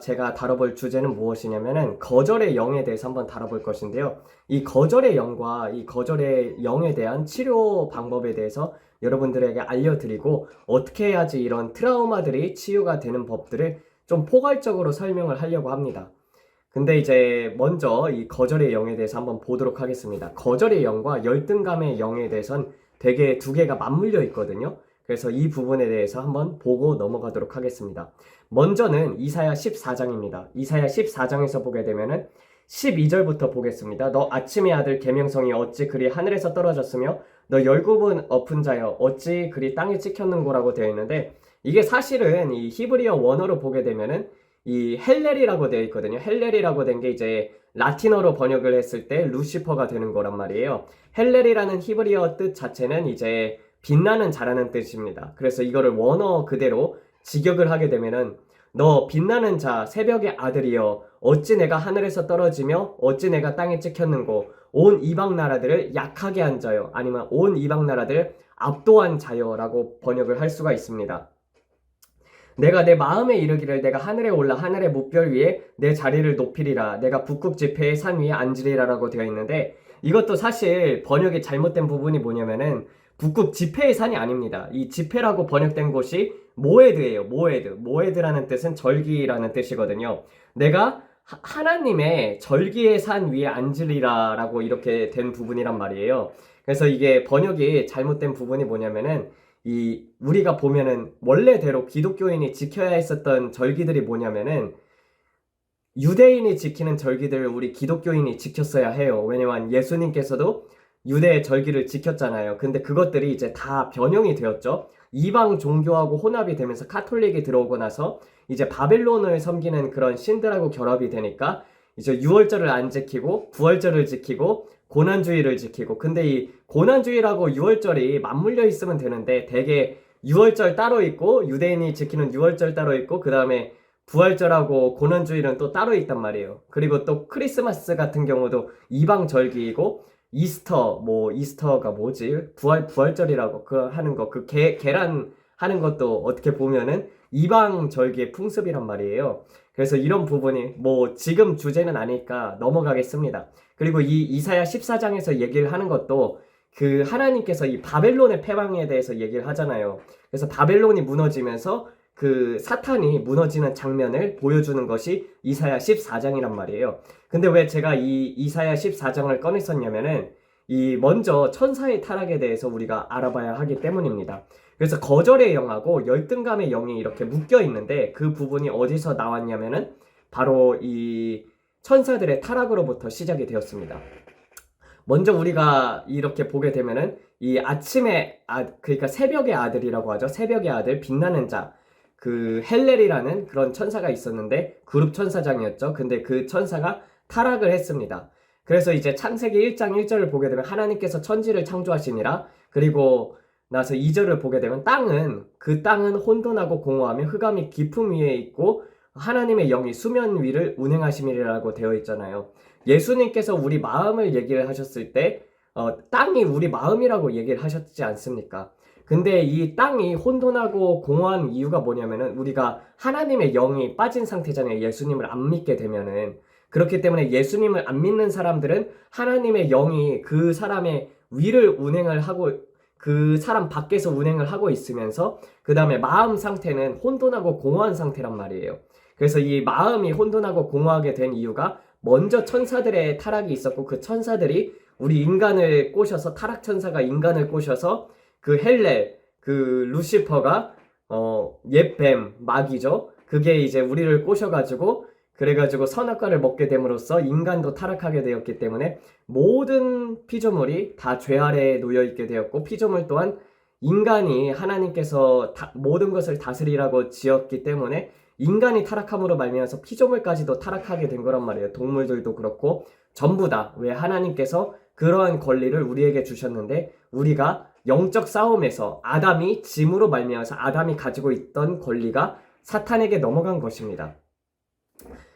제가 다뤄볼 주제는 무엇이냐면은 거절의 영에 대해서 한번 다뤄볼 것인데요. 이 거절의 영과 이 거절의 영에 대한 치료 방법에 대해서 여러분들에게 알려드리고 어떻게 해야지 이런 트라우마들이 치유가 되는 법들을 좀 포괄적으로 설명을 하려고 합니다. 근데 이제 먼저 이 거절의 영에 대해서 한번 보도록 하겠습니다. 거절의 영과 열등감의 영에 대해선 되게 두 개가 맞물려 있거든요. 그래서 이 부분에 대해서 한번 보고 넘어가도록 하겠습니다. 먼저는 이사야 14장입니다. 이사야 14장에서 보게 되면은 12절부터 보겠습니다. 너 아침의 아들 계명성이 어찌 그리 하늘에서 떨어졌으며 너 열굽은 엎은 자여 어찌 그리 땅에 찍혔는고라고 되어 있는데 이게 사실은 이 히브리어 원어로 보게 되면은 이 헬렐이라고 되어 있거든요. 헬렐이라고 된 게 이제 라틴어로 번역을 했을 때 루시퍼가 되는 거란 말이에요. 헬렐이라는 히브리어 뜻 자체는 이제 빛나는 자라는 뜻입니다. 그래서 이거를 원어 그대로 직역을 하게 되면은 너 빛나는 자 새벽의 아들이여 어찌 내가 하늘에서 떨어지며 어찌 내가 땅에 찍혔는고 온 이방 나라들을 약하게 한 자여 아니면 온 이방 나라들을 압도한 자여라고 번역을 할 수가 있습니다. 내가 내 마음에 이르기를 내가 하늘에 올라 하늘의 무별 위에 내 자리를 높이리라 내가 북극 지폐의 산 위에 앉으리라라고 되어 있는데 이것도 사실 번역이 잘못된 부분이 뭐냐면은 북극 지폐의 산이 아닙니다. 이 지폐라고 번역된 곳이 모에드예요. 모에드. 모에드라는 뜻은 절기라는 뜻이거든요. 내가 하- 하나님의 절기의 산 위에 앉으리라라고 이렇게 된 부분이란 말이에요. 그래서 이게 번역이 잘못된 부분이 뭐냐면은 이 우리가 보면은 원래대로 기독교인이 지켜야 했었던 절기들이 뭐냐면은 유대인이 지키는 절기들을 우리 기독교인이 지켰어야 해요. 왜냐면 예수님께서도 유대의 절기를 지켰잖아요. 근데 그것들이 이제 다 변형이 되었죠. 이방 종교하고 혼합이 되면서 카톨릭이 들어오고 나서 이제 바벨론을 섬기는 그런 신들하고 결합이 되니까 이제 유월절을 안 지키고 부월절을 지키고 고난주의를 지키고 근데 이 고난주의라고 유월절이 맞물려 있으면 되는데 대개 유월절 따로 있고 유대인이 지키는 유월절 따로 있고 그 다음에 부활절하고 고난주일은 또 따로 있단 말이에요. 그리고 또 크리스마스 같은 경우도 이방 절기이고 이스터 뭐 이스터가 뭐지 부활 부활절이라고 그 하는 거그계 계란 하는 것도 어떻게 보면은 이방 절기의 풍습이란 말이에요. 그래서 이런 부분이 뭐 지금 주제는 아니니까 넘어가겠습니다. 그리고 이 이사야 14장에서 얘기를 하는 것도 그 하나님께서 이 바벨론의 패망에 대해서 얘기를 하잖아요. 그래서 바벨론이 무너지면서 그 사탄이 무너지는 장면을 보여주는 것이 이사야 14장이란 말이에요. 근데 왜 제가 이 이사야 14장을 꺼냈었냐면은 이 먼저 천사의 타락에 대해서 우리가 알아봐야 하기 때문입니다. 그래서 거절의 영하고 열등감의 영이 이렇게 묶여 있는데 그 부분이 어디서 나왔냐면은 바로 이 천사들의 타락으로부터 시작이 되었습니다. 먼저 우리가 이렇게 보게 되면은 이 아침에 아 그러니까 새벽의 아들이라고 하죠. 새벽의 아들 빛나는 자. 그 헬렐이라는 그런 천사가 있었는데 그룹 천사장이었죠. 근데 그 천사가 타락을 했습니다. 그래서 이제 창세기 1장 1절을 보게 되면 하나님께서 천지를 창조하시니라 그리고 나서 2절을 보게 되면 땅은 그 땅은 혼돈하고 공허하며 흑암이 깊음 위에 있고 하나님의 영이 수면 위를 운행하심이라고 되어 있잖아요. 예수님께서 우리 마음을 얘기를 하셨을 때 어, 땅이 우리 마음이라고 얘기를 하셨지 않습니까? 근데 이 땅이 혼돈하고 공허한 이유가 뭐냐면은 우리가 하나님의 영이 빠진 상태잖아요. 예수님을 안 믿게 되면은. 그렇기 때문에 예수님을 안 믿는 사람들은 하나님의 영이 그 사람의 위를 운행을 하고 그 사람 밖에서 운행을 하고 있으면서 그 다음에 마음 상태는 혼돈하고 공허한 상태란 말이에요. 그래서 이 마음이 혼돈하고 공허하게 된 이유가 먼저 천사들의 타락이 있었고 그 천사들이 우리 인간을 꼬셔서 타락 천사가 인간을 꼬셔서 그 헬렐 그 루시퍼가 어 옛뱀 마귀죠. 그게 이제 우리를 꼬셔가지고 그래가지고 선악과를 먹게 됨으로써 인간도 타락하게 되었기 때문에 모든 피조물이 다 죄 아래에 놓여 있게 되었고 피조물 또한 인간이 하나님께서 다- 모든 것을 다스리라고 지었기 때문에 인간이 타락함으로 말미암아서 피조물까지도 타락하게 된 거란 말이에요. 동물들도 그렇고 전부 다 왜 하나님께서 그러한 권리를 우리에게 주셨는데 우리가 영적 싸움에서 아담이 짐으로 말미암아서 아담이 가지고 있던 권리가 사탄에게 넘어간 것입니다.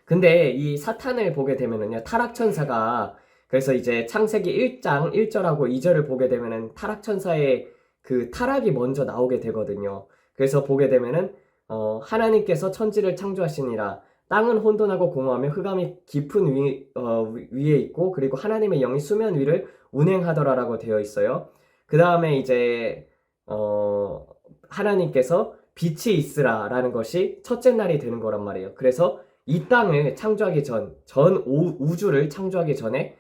근데 이 사탄을 보게 되면은요, 타락 천사가, 그래서 이제 창세기 1장 1절하고 2절을 보게 되면은 타락 천사의 그 타락이 먼저 나오게 되거든요. 그래서 보게 되면은, 어, 하나님께서 천지를 창조하시니라 땅은 혼돈하고 공허하며 흑암이 깊은 위, 어, 위- 위에 있고 그리고 하나님의 영이 수면 위를 운행하더라라고 되어 있어요. 그 다음에 이제 어, 하나님께서 빛이 있으라라는 것이 첫째 날이 되는 거란 말이에요. 그래서 이 땅을 창조하기 전, 전 우- 우주를 창조하기 전에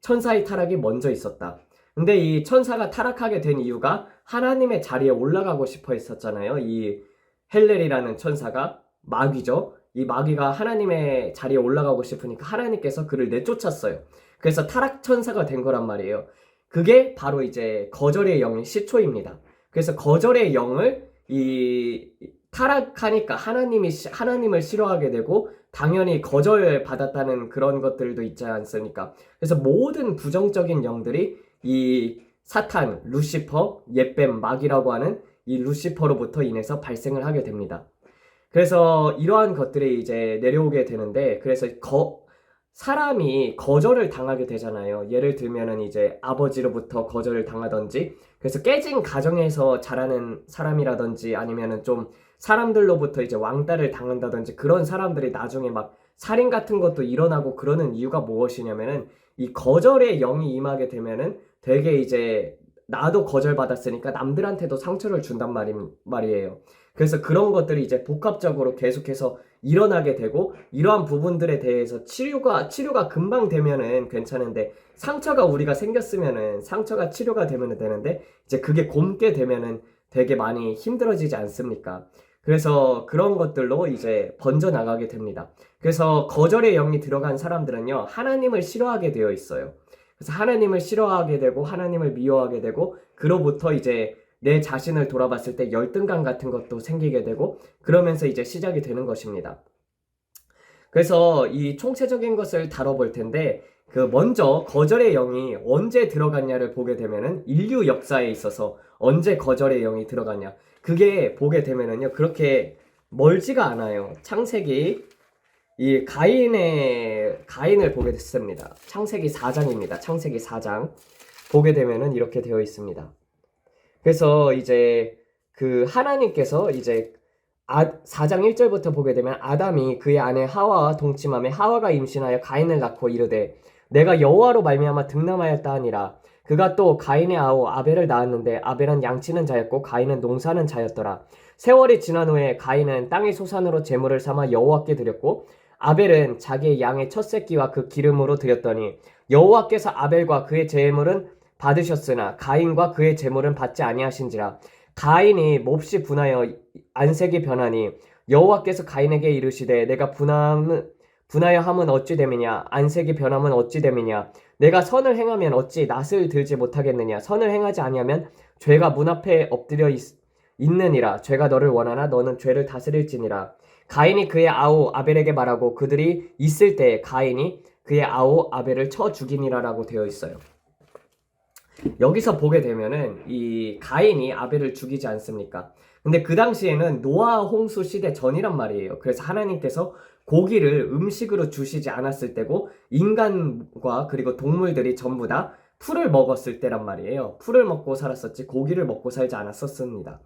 천사의 타락이 먼저 있었다. 근데 이 천사가 타락하게 된 이유가 하나님의 자리에 올라가고 싶어 했었잖아요. 이 헬렐이라는 천사가 마귀죠. 이 마귀가 하나님의 자리에 올라가고 싶으니까 하나님께서 그를 내쫓았어요. 그래서 타락 천사가 된 거란 말이에요. 그게 바로 이제 거절의 영의 시초입니다. 그래서 거절의 영을 이 타락하니까 하나님이 시- 하나님을 싫어하게 되고 당연히 거절 받았다는 그런 것들도 있지 않습니까? 그래서 모든 부정적인 영들이 이 사탄, 루시퍼, 옛뱀, 마귀라고 하는 이 루시퍼로부터 인해서 발생을 하게 됩니다. 그래서 이러한 것들이 이제 내려오게 되는데 그래서 거 사람이 거절을 당하게 되잖아요. 예를 들면은 이제 아버지로부터 거절을 당하던지 그래서 깨진 가정에서 자라는 사람이라든지 아니면은 좀 사람들로부터 이제 왕따를 당한다든지 그런 사람들이 나중에 막 살인 같은 것도 일어나고 그러는 이유가 무엇이냐면은 이 거절의 영이 임하게 되면은 되게 이제 나도 거절받았으니까 남들한테도 상처를 준단 말이, 말이에요. 그래서 그런 것들이 이제 복합적으로 계속해서 일어나게 되고 이러한 부분들에 대해서 치료가 치료가 금방 되면은 괜찮은데 상처가 우리가 생겼으면은 상처가 치료가 되면은 되는데 이제 그게 곪게 되면은 되게 많이 힘들어지지 않습니까? 그래서 그런 것들로 이제 번져 나가게 됩니다. 그래서 거절의 영이 들어간 사람들은요 하나님을 싫어하게 되어 있어요. 그래서 하나님을 싫어하게 되고 하나님을 미워하게 되고 그로부터 이제 내 자신을 돌아봤을 때 열등감 같은 것도 생기게 되고 그러면서 이제 시작이 되는 것입니다. 그래서 이 총체적인 것을 다뤄볼 텐데 그 먼저 거절의 영이 언제 들어갔냐를 보게 되면은 인류 역사에 있어서 언제 거절의 영이 들어갔냐 그게 보게 되면은요 그렇게 멀지가 않아요. 창세기 이 가인의 가인을 보게 됐습니다. 창세기 4장입니다. 창세기 4장 보게 되면은 이렇게 되어 있습니다. 그래서 이제 그 하나님께서 이제 아, 4장 1절부터 보게 되면 아담이 그의 아내 하와와 동침함에 하와가 임신하여 가인을 낳고 이르되 내가 여호와로 말미암아 득남하였다 하니라. 그가 또 가인의 아우 아벨을 낳았는데 아벨은 양치는 자였고 가인은 농사는 자였더라. 세월이 지난 후에 가인은 땅의 소산으로 제물을 삼아 여호와께 드렸고 아벨은 자기의 양의 첫 새끼와 그 기름으로 드렸더니 여호와께서 아벨과 그의 제물은 받으셨으나 가인과 그의 제물은 받지 아니하신지라. 가인이 몹시 분하여 안색이 변하니 여호와께서 가인에게 이르시되 내가 분함 분하여 함은 어찌 됨이냐? 안색이 변함은 어찌 됨이냐? 내가 선을 행하면 어찌 낯을 들지 못하겠느냐? 선을 행하지 아니하면 죄가 문 앞에 엎드려 있, 있느니라. 죄가 너를 원하나 너는 죄를 다스릴지니라. 가인이 그의 아우 아벨에게 말하고 그들이 있을 때 가인이 그의 아우 아벨을 쳐 죽이니라라고 되어 있어요. 여기서 보게 되면은 이 가인이 아벨을 죽이지 않습니까? 근데 그 당시에는 노아 홍수 시대 전이란 말이에요. 그래서 하나님께서 고기를 음식으로 주시지 않았을 때고 인간과 그리고 동물들이 전부 다 풀을 먹었을 때란 말이에요. 풀을 먹고 살았었지 고기를 먹고 살지 않았었습니다.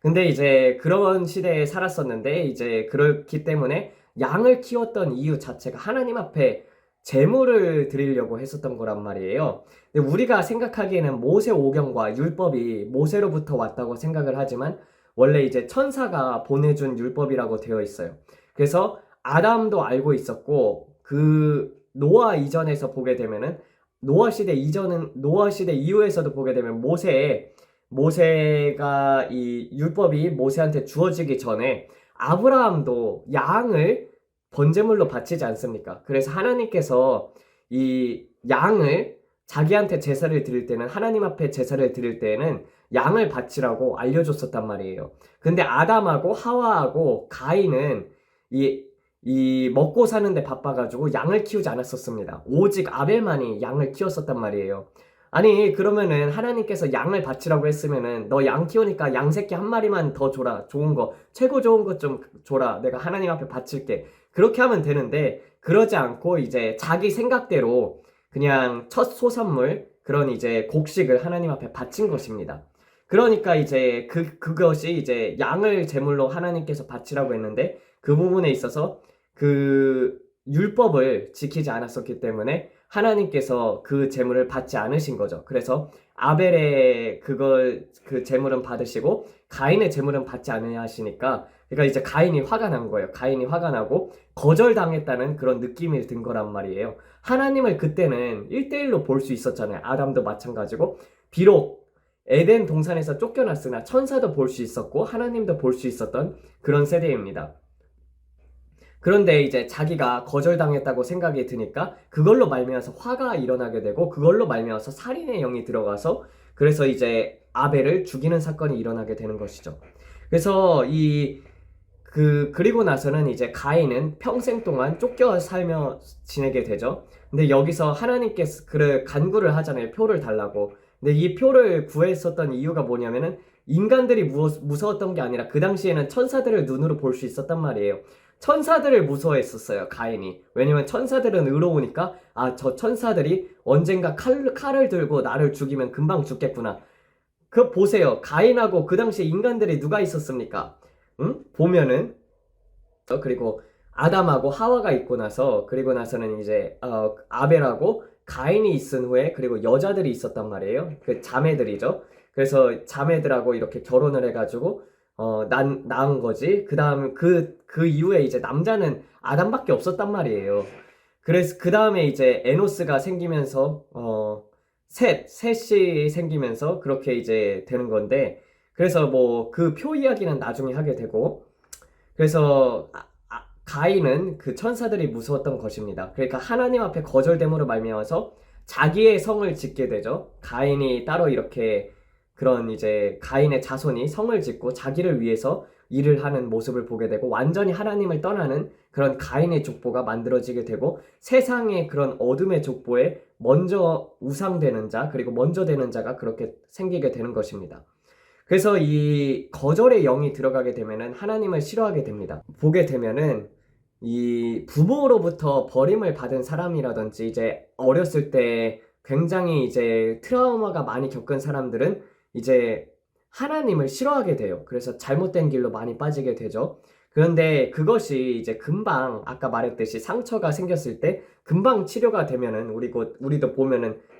근데 이제 그런 시대에 살았었는데 이제 그렇기 때문에 양을 키웠던 이유 자체가 하나님 앞에 제물을 드리려고 했었던 거란 말이에요. 우리가 생각하기에는 모세 오경과 율법이 모세로부터 왔다고 생각을 하지만 원래 이제 천사가 보내준 율법이라고 되어 있어요. 그래서 아담도 알고 있었고 그 노아 이전에서 보게 되면은 노아 시대 이전은 노아 시대 이후에서도 보게 되면 모세 모세가 이 율법이 모세한테 주어지기 전에 아브라함도 양을 번제물로 바치지 않습니까? 그래서 하나님께서 이 양을 자기한테 제사를 드릴 때는 하나님 앞에 제사를 드릴 때에는 양을 바치라고 알려줬었단 말이에요. 근데 아담하고 하와하고 가인은 이, 이 먹고 사는데 바빠가지고 양을 키우지 않았었습니다. 오직 아벨만이 양을 키웠었단 말이에요. 아니 그러면은 하나님께서 양을 바치라고 했으면은 너 양 키우니까 양 새끼 한 마리만 더 줘라 좋은 거 최고 좋은 것 좀 줘라 내가 하나님 앞에 바칠게 그렇게 하면 되는데 그러지 않고 이제 자기 생각대로 그냥 첫 소선물 그런 이제 곡식을 하나님 앞에 바친 것입니다. 그러니까 이제 그 그것이 이제 양을 제물로 하나님께서 바치라고 했는데 그 부분에 있어서 그 율법을 지키지 않았었기 때문에 하나님께서 그 제물을 받지 않으신 거죠. 그래서 아벨의 그걸 그 제물은 받으시고 가인의 제물은 받지 않으냐 하시니까 그러니까 이제 가인이 화가 난 거예요. 가인이 화가 나고 거절당했다는 그런 느낌이 든 거란 말이에요. 하나님을 그때는 1대1로 볼 수 있었잖아요. 아담도 마찬가지고 비록 에덴 동산에서 쫓겨났으나 천사도 볼 수 있었고 하나님도 볼 수 있었던 그런 세대입니다. 그런데 이제 자기가 거절당했다고 생각이 드니까 그걸로 말미암아서 화가 일어나게 되고 그걸로 말미암아서 살인의 영이 들어가서 그래서 이제 아벨을 죽이는 사건이 일어나게 되는 것이죠. 그래서 이 그 그리고 나서는 이제 가인은 평생 동안 쫓겨 살며 지내게 되죠. 근데 여기서 하나님께서 그를 간구를 하잖아요. 표를 달라고. 근데 이 표를 구했었던 이유가 뭐냐면은 인간들이 무, 무서웠던 게 아니라 그 당시에는 천사들을 눈으로 볼 수 있었단 말이에요. 천사들을 무서워했었어요, 가인이. 왜냐면 천사들은 의로우니까, 아, 저 천사들이 언젠가 칼, 칼을 들고 나를 죽이면 금방 죽겠구나. 그, 보세요. 가인하고 그 당시에 인간들이 누가 있었습니까? 응? 보면은, 어, 그리고 아담하고 하와가 있고 나서, 그리고 나서는 이제, 어, 아벨하고 가인이 있은 후에, 그리고 여자들이 있었단 말이에요. 그 자매들이죠. 그래서 자매들하고 이렇게 결혼을 해가지고, 어, 난, 낳은 거지. 그 다음, 그, 그 이후에 이제 남자는 아담밖에 없었단 말이에요. 그래서, 그 다음에 이제 에노스가 생기면서, 어, 셋, 셋이 생기면서 그렇게 이제 되는 건데, 그래서 뭐, 그 표 이야기는 나중에 하게 되고, 그래서, 아, 아, 가인은 그 천사들이 무서웠던 것입니다. 그러니까 하나님 앞에 거절됨으로 말미암아서 자기의 성을 짓게 되죠. 가인이 따로 이렇게 그런 이제 가인의 자손이 성을 짓고 자기를 위해서 일을 하는 모습을 보게 되고 완전히 하나님을 떠나는 그런 가인의 족보가 만들어지게 되고 세상의 그런 어둠의 족보에 먼저 우상되는 자 그리고 먼저 되는 자가 그렇게 생기게 되는 것입니다. 그래서 이 거절의 영이 들어가게 되면은 하나님을 싫어하게 됩니다. 보게 되면은 이 부모로부터 버림을 받은 사람이라든지 이제 어렸을 때 굉장히 이제 트라우마가 많이 겪은 사람들은 이제 하나님을 싫어하게 돼요. 그래서 잘못된 길로 많이 빠지게 되죠. 그런데 그것이 이제 금방 아까 말했듯이 상처가 생겼을 때 금방 치료가 되면은 우리 곧 우리도 보면은 딱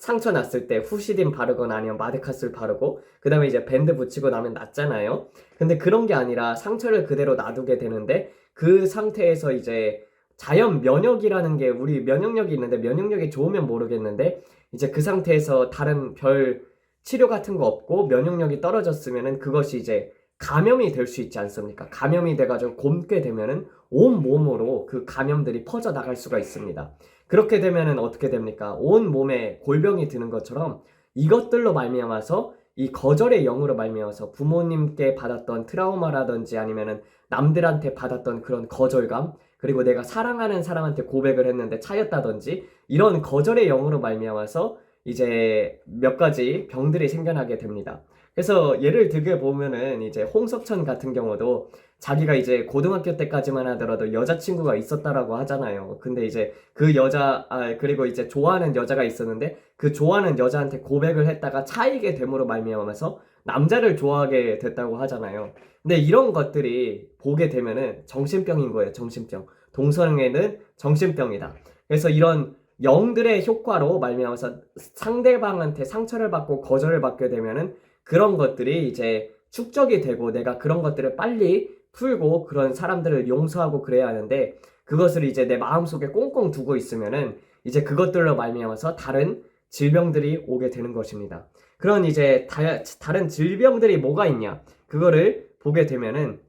상처 났을 때 후시딘 바르거나 아니면 마데카스를 바르고 그 다음에 이제 밴드 붙이고 나면 낫잖아요. 근데 그런 게 아니라 상처를 그대로 놔두게 되는데 그 상태에서 이제 자연 면역이라는 게 우리 면역력이 있는데 면역력이 좋으면 모르겠는데 이제 그 상태에서 다른 별 치료 같은 거 없고 면역력이 떨어졌으면은 그것이 이제 감염이 될 수 있지 않습니까? 감염이 돼가지고 곪게 되면은 온 몸으로 그 감염들이 퍼져 나갈 수가 있습니다. 그렇게 되면은 어떻게 됩니까? 온 몸에 골병이 드는 것처럼 이것들로 말미암아서 이 거절의 영으로 말미암아서 부모님께 받았던 트라우마라든지 아니면은 남들한테 받았던 그런 거절감 그리고 내가 사랑하는 사람한테 고백을 했는데 차였다든지 이런 거절의 영으로 말미암아서 이제 몇 가지 병들이 생겨나게 됩니다. 그래서 예를 들게 보면은 이제 홍석천 같은 경우도 자기가 이제 고등학교 때까지만 하더라도 여자친구가 있었다라고 하잖아요. 근데 이제 그 여자, 아, 그리고 이제 좋아하는 여자가 있었는데 그 좋아하는 여자한테 고백을 했다가 차이게 됨으로 말미암아서 남자를 좋아하게 됐다고 하잖아요. 근데 이런 것들이 보게 되면은 정신병인 거예요. 정신병. 동성애는 정신병이다. 그래서 이런 영들의 효과로 말미암아서 상대방한테 상처를 받고 거절을 받게 되면은 그런 것들이 이제 축적이 되고 내가 그런 것들을 빨리 풀고 그런 사람들을 용서하고 그래야 하는데 그것을 이제 내 마음속에 꽁꽁 두고 있으면은 이제 그것들로 말미암아서 다른 질병들이 오게 되는 것입니다. 그런 이제 다, 다른 질병들이 뭐가 있냐? 그거를 보게 되면은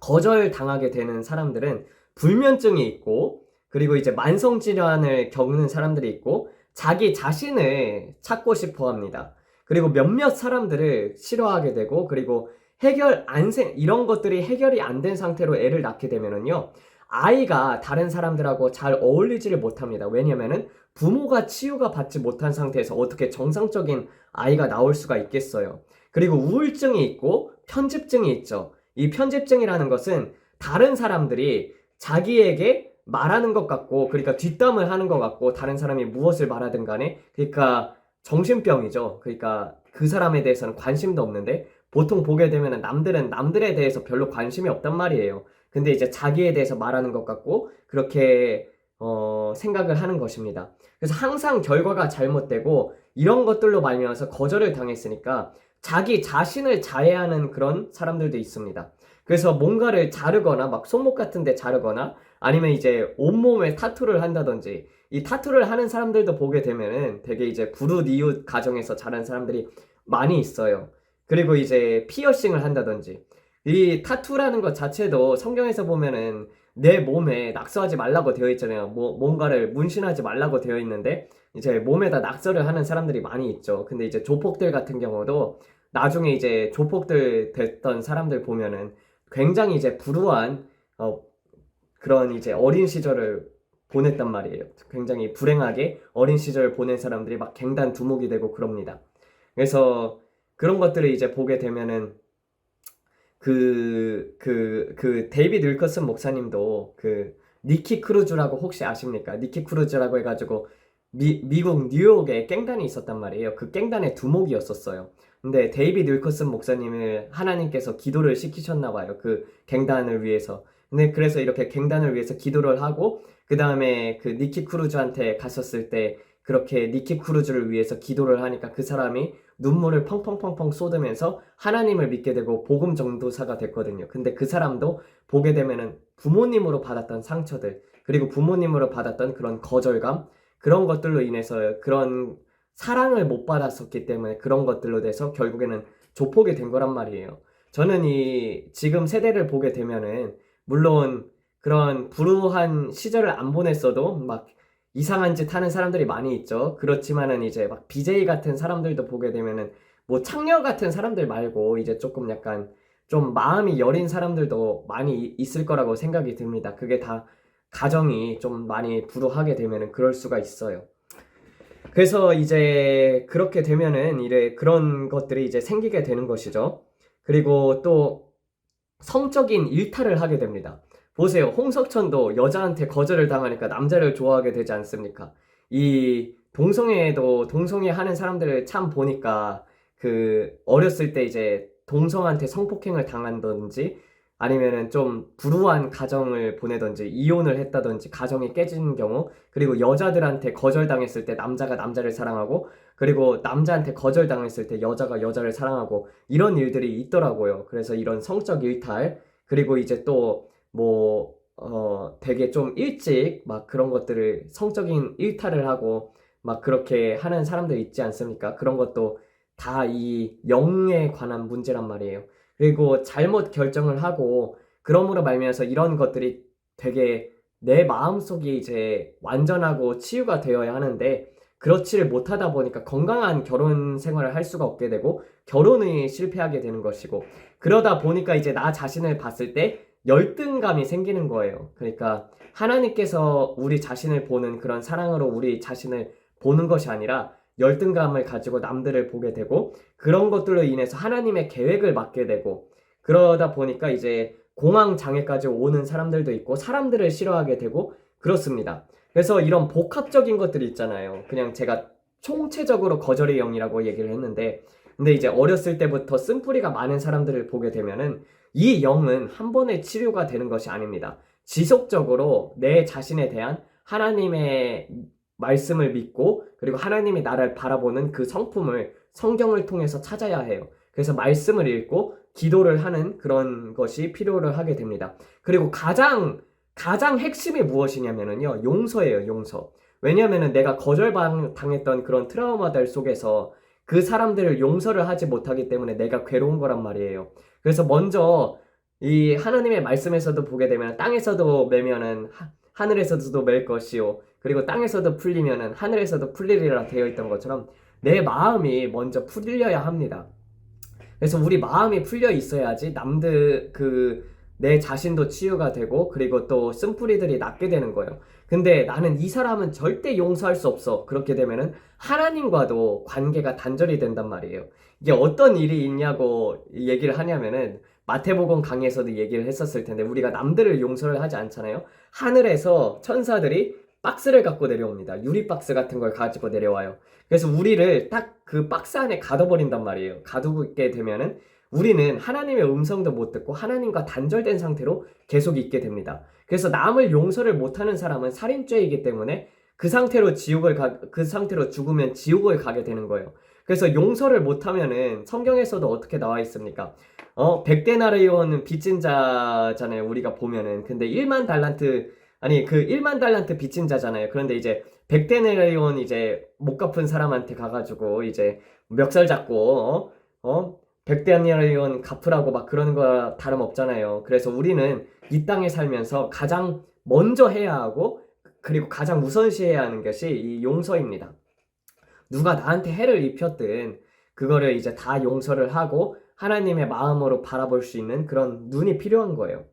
거절 당하게 되는 사람들은 불면증이 있고 그리고 이제 만성 질환을 겪는 사람들이 있고 자기 자신을 찾고 싶어 합니다. 그리고 몇몇 사람들을 싫어하게 되고 그리고 해결 안 생, 이런 것들이 해결이 안 된 상태로 애를 낳게 되면은요. 아이가 다른 사람들하고 잘 어울리지를 못합니다. 왜냐면은 부모가 치유가 받지 못한 상태에서 어떻게 정상적인 아이가 나올 수가 있겠어요. 그리고 우울증이 있고 편집증이 있죠. 이 편집증이라는 것은 다른 사람들이 자기에게 말하는 것 같고, 그러니까 뒷담을 하는 것 같고, 다른 사람이 무엇을 말하든 간에, 그러니까 정신병이죠. 그러니까 그 사람에 대해서는 관심도 없는데 보통 보게 되면 남들은 남들에 대해서 별로 관심이 없단 말이에요. 근데 이제 자기에 대해서 말하는 것 같고 그렇게 어, 생각을 하는 것입니다. 그래서 항상 결과가 잘못되고 이런 것들로 말미암아서 거절을 당했으니까 자기 자신을 자해하는 그런 사람들도 있습니다. 그래서 뭔가를 자르거나 막 손목 같은 데 자르거나 아니면 이제 온몸에 타투를 한다든지 이 타투를 하는 사람들도 보게 되면은 되게 이제 부르 이웃 가정에서 자란 사람들이 많이 있어요. 그리고 이제 피어싱을 한다든지 이 타투라는 것 자체도 성경에서 보면은 내 몸에 낙서하지 말라고 되어 있잖아요. 뭐 뭔가를 문신하지 말라고 되어 있는데 이제 몸에다 낙서를 하는 사람들이 많이 있죠. 근데 이제 조폭들 같은 경우도 나중에 이제 조폭들 됐던 사람들 보면은 굉장히 이제 불우한 어, 그런 이제 어린 시절을 보냈단 말이에요. 굉장히 불행하게 어린 시절을 보낸 사람들이 막 갱단 두목이 되고 그럽니다. 그래서 그런 것들을 이제 보게 되면은 그, 그, 그, 데이비드 윌커슨 목사님도 그, 니키 크루즈라고 혹시 아십니까? 니키 크루즈라고 해가지고 미, 미국 뉴욕에 깽단이 있었단 말이에요. 그 깽단의 두목이었었어요. 근데 데이비드 윌커슨 목사님을 하나님께서 기도를 시키셨나 봐요. 그 갱단을 위해서. 근데 그래서 이렇게 갱단을 위해서 기도를 하고 그 다음에 그 니키 크루즈한테 갔었을 때 그렇게 니키 크루즈를 위해서 기도를 하니까 그 사람이 눈물을 펑펑펑펑 쏟으면서 하나님을 믿게 되고 복음 전도사가 됐거든요. 근데 그 사람도 보게 되면은 부모님으로 받았던 상처들 그리고 부모님으로 받았던 그런 거절감 그런 것들로 인해서 그런 사랑을 못 받았었기 때문에 그런 것들로 돼서 결국에는 조폭이 된 거란 말이에요. 저는 이 지금 세대를 보게 되면은 물론 그런 불우한 시절을 안 보냈어도 막 이상한 짓 하는 사람들이 많이 있죠. 그렇지만은 이제 막 BJ 같은 사람들도 보게 되면은 뭐 창녀 같은 사람들 말고 이제 조금 약간 좀 마음이 여린 사람들도 많이 있을 거라고 생각이 듭니다. 그게 다 가정이 좀 많이 불우하게 되면은 그럴 수가 있어요. 그래서 이제 그렇게 되면은 이래 그런 것들이 이제 생기게 되는 것이죠. 그리고 또 성적인 일탈을 하게 됩니다. 보세요. 홍석천도 여자한테 거절을 당하니까 남자를 좋아하게 되지 않습니까? 이 동성애도 동성애 하는 사람들을 참 보니까 그 어렸을 때 이제 동성한테 성폭행을 당한다든지 아니면은 좀 불우한 가정을 보내든지 이혼을 했다든지 가정이 깨지는 경우 그리고 여자들한테 거절당했을 때 남자가 남자를 사랑하고 그리고 남자한테 거절당했을 때 여자가 여자를 사랑하고 이런 일들이 있더라고요. 그래서 이런 성적 일탈 그리고 이제 또 뭐 어 되게 좀 일찍 막 그런 것들을 성적인 일탈을 하고 막 그렇게 하는 사람들 있지 않습니까? 그런 것도 다 이 영에 관한 문제란 말이에요. 그리고 잘못 결정을 하고 그러므로 말미암아서 이런 것들이 되게 내 마음속이 이제 완전하고 치유가 되어야 하는데 그렇지를 못하다 보니까 건강한 결혼 생활을 할 수가 없게 되고 결혼이 실패하게 되는 것이고 그러다 보니까 이제 나 자신을 봤을 때 열등감이 생기는 거예요. 그러니까 하나님께서 우리 자신을 보는 그런 사랑으로 우리 자신을 보는 것이 아니라 열등감을 가지고 남들을 보게 되고 그런 것들로 인해서 하나님의 계획을 맡게 되고 그러다 보니까 이제 공황 장애까지 오는 사람들도 있고 사람들을 싫어하게 되고 그렇습니다. 그래서 이런 복합적인 것들이 있잖아요. 그냥 제가 총체적으로 거절의 영이라고 얘기를 했는데 근데 이제 어렸을 때부터 쓴뿌리가 많은 사람들을 보게 되면은 이 영은 한 번의 치료가 되는 것이 아닙니다. 지속적으로 내 자신에 대한 하나님의 말씀을 믿고 그리고 하나님이 나를 바라보는 그 성품을 성경을 통해서 찾아야 해요. 그래서 말씀을 읽고 기도를 하는 그런 것이 필요를 하게 됩니다. 그리고 가장 가장 핵심이 무엇이냐면요. 용서예요, 용서. 왜냐하면 내가 거절당했던 그런 트라우마들 속에서 그 사람들을 용서를 하지 못하기 때문에 내가 괴로운 거란 말이에요. 그래서 먼저 이 하나님의 말씀에서도 보게 되면 땅에서도 매면은 하, 늘에서도 맬 것이요. 그리고 땅에서도 풀리면은 하늘에서도 풀리리라 되어 있던 것처럼 내 마음이 먼저 풀려야 합니다. 그래서 우리 마음이 풀려 있어야지 남들 그 내 자신도 치유가 되고 그리고 또 쓴뿌리들이 낫게 되는 거예요. 근데 나는 이 사람은 절대 용서할 수 없어. 그렇게 되면은 하나님과도 관계가 단절이 된단 말이에요. 이게 어떤 일이 있냐고 얘기를 하냐면은 마태복음 강의에서도 얘기를 했었을 텐데 우리가 남들을 용서를 하지 않잖아요. 하늘에서 천사들이 박스를 갖고 내려옵니다. 유리 박스 같은 걸 가지고 내려와요. 그래서 우리를 딱 그 박스 안에 가둬버린단 말이에요. 가두게 되면은 우리는 하나님의 음성도 못 듣고 하나님과 단절된 상태로 계속 있게 됩니다. 그래서 남을 용서를 못하는 사람은 살인죄이기 때문에 그 상태로 지옥을 가, 그 상태로 죽으면 지옥을 가게 되는 거예요. 그래서 용서를 못하면은 성경에서도 어떻게 나와 있습니까? 어, 백대나리온 빚진 자잖아요. 우리가 보면은. 근데 1만 달란트, 아니, 그 1만 달란트 빚진 자잖아요. 그런데 이제 백대나리온 이제 못 갚은 사람한테 가가지고 이제 멱살 잡고, 어, 어, 백대나리온 갚으라고 막 그러는 거 다름없잖아요. 그래서 우리는 이 땅에 살면서 가장 먼저 해야 하고, 그리고 가장 우선시해야 하는 것이 이 용서입니다. 누가 나한테 해를 입혔든, 그거를 이제 다 용서를 하고, 하나님의 마음으로 바라볼 수 있는 그런 눈이 필요한 거예요.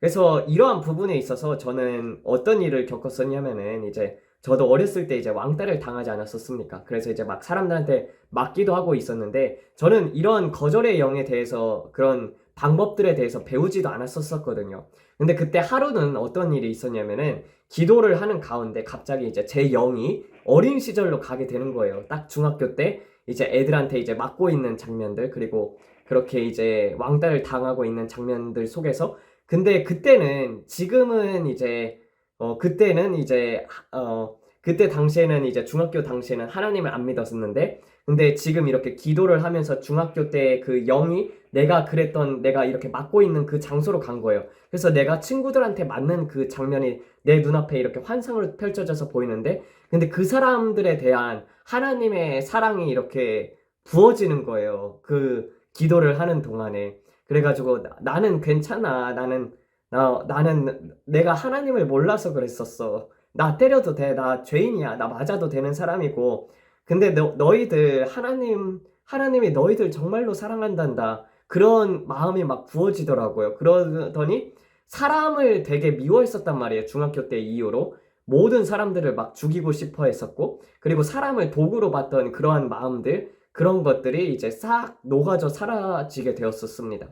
그래서 이러한 부분에 있어서 저는 어떤 일을 겪었었냐면은 이제 저도 어렸을 때 이제 왕따를 당하지 않았었습니까? 그래서 이제 막 사람들한테 맞기도 하고 있었는데 저는 이런 거절의 영에 대해서 그런 방법들에 대해서 배우지도 않았었거든요. 근데 그때 하루는 어떤 일이 있었냐면은 기도를 하는 가운데 갑자기 이제 제 영이 어린 시절로 가게 되는 거예요. 딱 중학교 때 이제 애들한테 이제 맞고 있는 장면들 그리고 그렇게 이제 왕따를 당하고 있는 장면들 속에서 근데 그때는 지금은 이제 어 그때는 이제 어 그때 당시에는 이제 중학교 당시에는 하나님을 안 믿었었는데 근데 지금 이렇게 기도를 하면서 중학교 때 그 영이 내가 그랬던 내가 이렇게 맡고 있는 그 장소로 간 거예요. 그래서 내가 친구들한테 맞는 그 장면이 내 눈앞에 이렇게 환상으로 펼쳐져서 보이는데 근데 그 사람들에 대한 하나님의 사랑이 이렇게 부어지는 거예요. 그 기도를 하는 동안에. 그래가지고 나, 는 괜찮아. 나는 나 나는 내가 하나님을 몰라서 그랬었어. 나 때려도 돼. 나 죄인이야. 나 맞아도 되는 사람이고. 근데 너, 너희들 하나님 하나님이 너희들 정말로 사랑한단다. 그런 마음이 막 부어지더라고요. 그러더니 사람을 되게 미워했었단 말이에요. 중학교 때 이후로. 모든 사람들을 막 죽이고 싶어 했었고, 그리고 사람을 도구로 봤던 그러한 마음들, 그런 것들이 이제 싹 녹아져 사라지게 되었었습니다.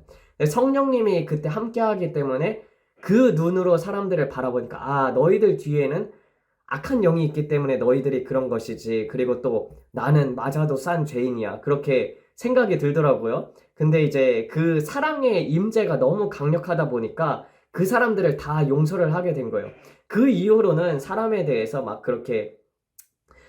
성령님이 그때 함께 하기 때문에 그 눈으로 사람들을 바라보니까 아 너희들 뒤에는 악한 영이 있기 때문에 너희들이 그런 것이지 그리고 또 나는 맞아도 싼 죄인이야 그렇게 생각이 들더라고요. 근데 이제 그 사랑의 임재가 너무 강력하다 보니까 그 사람들을 다 용서를 하게 된 거예요. 그 이후로는 사람에 대해서 막 그렇게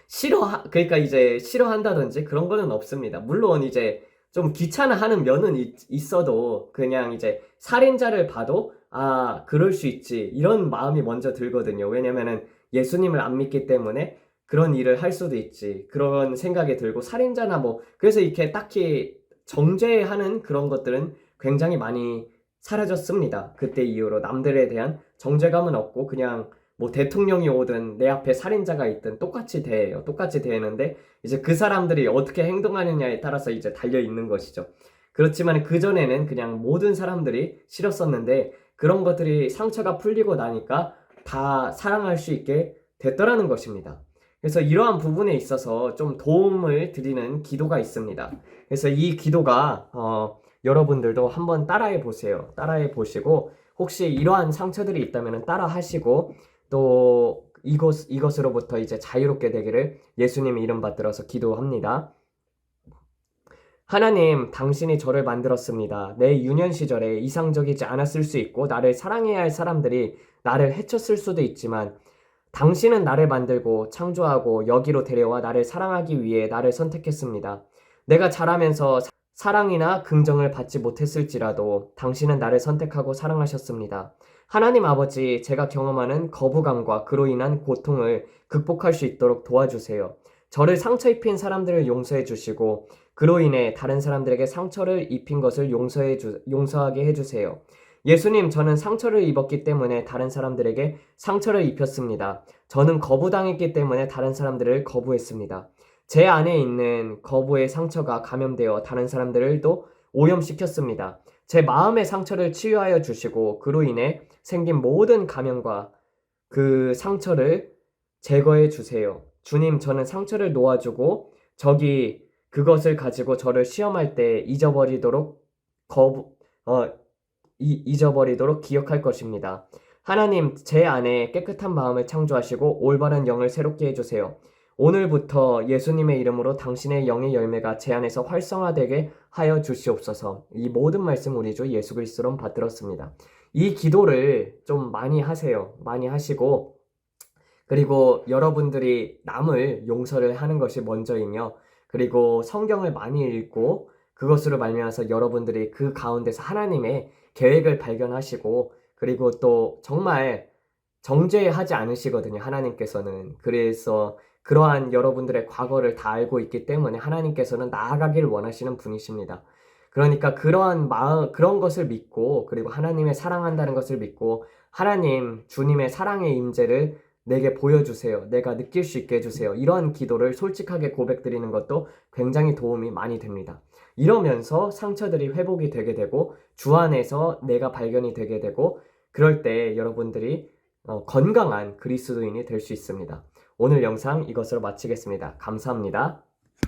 싫어 그러니까 이제 싫어한다든지 그런 거는 없습니다. 물론 이제 좀 귀찮아하는 면은 있, 어도 그냥 이제 살인자를 봐도 아 그럴 수 있지 이런 마음이 먼저 들거든요. 왜냐면은 예수님을 안 믿기 때문에 그런 일을 할 수도 있지 그런 생각이 들고 살인자나 뭐 그래서 이렇게 딱히 정죄하는 그런 것들은 굉장히 많이 사라졌습니다. 그때 이후로 남들에 대한 정죄감은 없고 그냥 뭐 대통령이 오든 내 앞에 살인자가 있든 똑같이 대해요. 똑같이 대하는데 이제 그 사람들이 어떻게 행동하느냐에 따라서 이제 달려 있는 것이죠. 그렇지만 그 전에는 그냥 모든 사람들이 싫었었는데 그런 것들이 상처가 풀리고 나니까 다 사랑할 수 있게 됐더라는 것입니다. 그래서 이러한 부분에 있어서 좀 도움을 드리는 기도가 있습니다. 그래서 이 기도가 어, 여러분들도 한번 따라해 보세요. 따라해 보시고 혹시 이러한 상처들이 있다면 따라 하시고 또 이것, 이것으로부터 이제 자유롭게 되기를 예수님 이름 받들어서 기도합니다. 하나님, 당신이 저를 만들었습니다. 내 유년 시절에 이상적이지 않았을 수 있고, 나를 사랑해야 할 사람들이 나를 해쳤을 수도 있지만, 당신은 나를 만들고 창조하고 여기로 데려와 나를 사랑하기 위해 나를 선택했습니다. 내가 자라면서 사랑이나 긍정을 받지 못했을지라도 당신은 나를 선택하고 사랑하셨습니다. 하나님 아버지, 제가 경험하는 거부감과 그로 인한 고통을 극복할 수 있도록 도와주세요. 저를 상처 입힌 사람들을 용서해 주시고, 그로 인해 다른 사람들에게 상처를 입힌 것을 용서해 주, 용서하게 해주세요. 예수님, 저는 상처를 입었기 때문에 다른 사람들에게 상처를 입혔습니다. 저는 거부당했기 때문에 다른 사람들을 거부했습니다. 제 안에 있는 거부의 상처가 감염되어 다른 사람들을도 오염시켰습니다. 제 마음의 상처를 치유하여 주시고 그로 인해 생긴 모든 감염과 그 상처를 제거해 주세요. 주님, 저는 상처를 놓아주고 저기 그것을 가지고 저를 시험할 때 잊어버리도록 거부, 어, 이, 잊어버리도록 기억할 것입니다. 하나님, 제 안에 깨끗한 마음을 창조하시고 올바른 영을 새롭게 해주세요. 오늘부터 예수님의 이름으로 당신의 영의 열매가 제 안에서 활성화되게 하여 주시옵소서. 이 모든 말씀 우리 주 예수 그리스도로 받들었습니다. 이 기도를 좀 많이 하세요. 많이 하시고 그리고 여러분들이 남을 용서를 하는 것이 먼저이며 그리고 성경을 많이 읽고 그것으로 말미암아서 여러분들이 그 가운데서 하나님의 계획을 발견하시고 그리고 또 정말 정죄하지 않으시거든요. 하나님께서는. 그래서 그러한 여러분들의 과거를 다 알고 있기 때문에 하나님께서는 나아가길 원하시는 분이십니다. 그러니까 그러한 마음, 그런 것을 믿고, 그리고 하나님의 사랑한다는 것을 믿고, 하나님, 주님의 사랑의 임재를 내게 보여주세요. 내가 느낄 수 있게 해주세요. 이러한 기도를 솔직하게 고백드리는 것도 굉장히 도움이 많이 됩니다. 이러면서 상처들이 회복이 되게 되고, 주 안에서 내가 발견이 되게 되고, 그럴 때 여러분들이 어, 건강한 그리스도인이 될 수 있습니다. 오늘 영상 이것으로 마치겠습니다. 감사합니다.